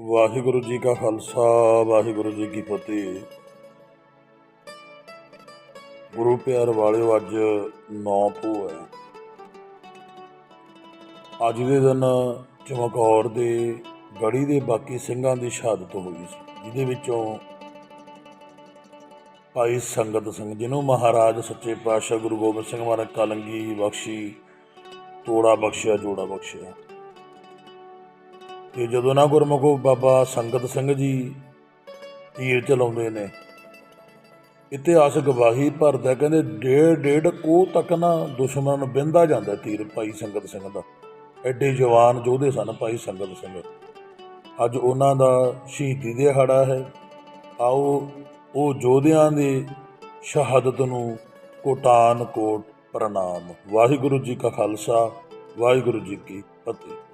ਵਾਹਿਗੁਰੂ ਜੀ ਕਾ ਖਾਲਸਾ, ਵਾਹਿਗੁਰੂ ਜੀ ਕੀ ਫਤਿਹ। ਗੁਰੂ ਪਿਆਰ ਵਾਲਿਓ, ਅੱਜ 9 ਪੋ ਹੈ। ਅੱਜ ਦੇ ਦਿਨ ਚਮਕੌਰ ਦੇ ਗੜੀ ਦੇ ਬਾਕੀ ਸਿੰਘਾਂ ਦੀ ਸ਼ਹਾਦਤ ਹੋਈ ਸੀ, ਜਿਹਦੇ ਵਿੱਚੋਂ ਭਾਈ ਸੰਗਤ ਸਿੰਘ, ਜਿਹਨੂੰ ਮਹਾਰਾਜ ਸੱਚੇ ਪਾਤਸ਼ਾਹ ਗੁਰੂ ਗੋਬਿੰਦ ਸਿੰਘ ਮਹਾਰਾਜ ਕਲੰਗੀ ਬਖਸ਼ੀ, ਤੋੜਾ ਬਖਸ਼ਿਆ, ਜੋੜਾ ਬਖਸ਼ਿਆ। ਤੇ ਜਦੋਂ ਨਾ ਗੁਰਮੁਖੋ ਬਾਬਾ ਸੰਗਤ ਸਿੰਘ ਜੀ ਤੀਰ ਚਲਾਉਂਦੇ ਨੇ, ਇਤਿਹਾਸ ਗਵਾਹੀ ਭਰਦਾ ਕਹਿੰਦੇ ਡੇਢ ਡੇਢ ਕੋਹ ਤੱਕ ਨਾ ਦੁਸ਼ਮਣ ਨੂੰ ਬਿੰਦਾ ਜਾਂਦਾ ਤੀਰ ਭਾਈ ਸੰਗਤ ਸਿੰਘ ਦਾ। ਐਡੇ ਜਵਾਨ ਯੋਧੇ ਸਨ ਭਾਈ ਸੰਗਤ ਸਿੰਘ। ਅੱਜ ਉਹਨਾਂ ਦਾ ਸ਼ਹੀਦੀ ਦਿਹਾੜਾ ਹੈ। ਆਓ, ਉਹ ਯੋਧਿਆਂ ਦੀ ਸ਼ਹਾਦਤ ਨੂੰ ਕੋਟਾਨ ਕੋਟ ਪ੍ਰਣਾਮ। ਵਾਹਿਗੁਰੂ ਜੀ ਕਾ ਖਾਲਸਾ, ਵਾਹਿਗੁਰੂ ਜੀ ਕੀ ਫਤਿਹ।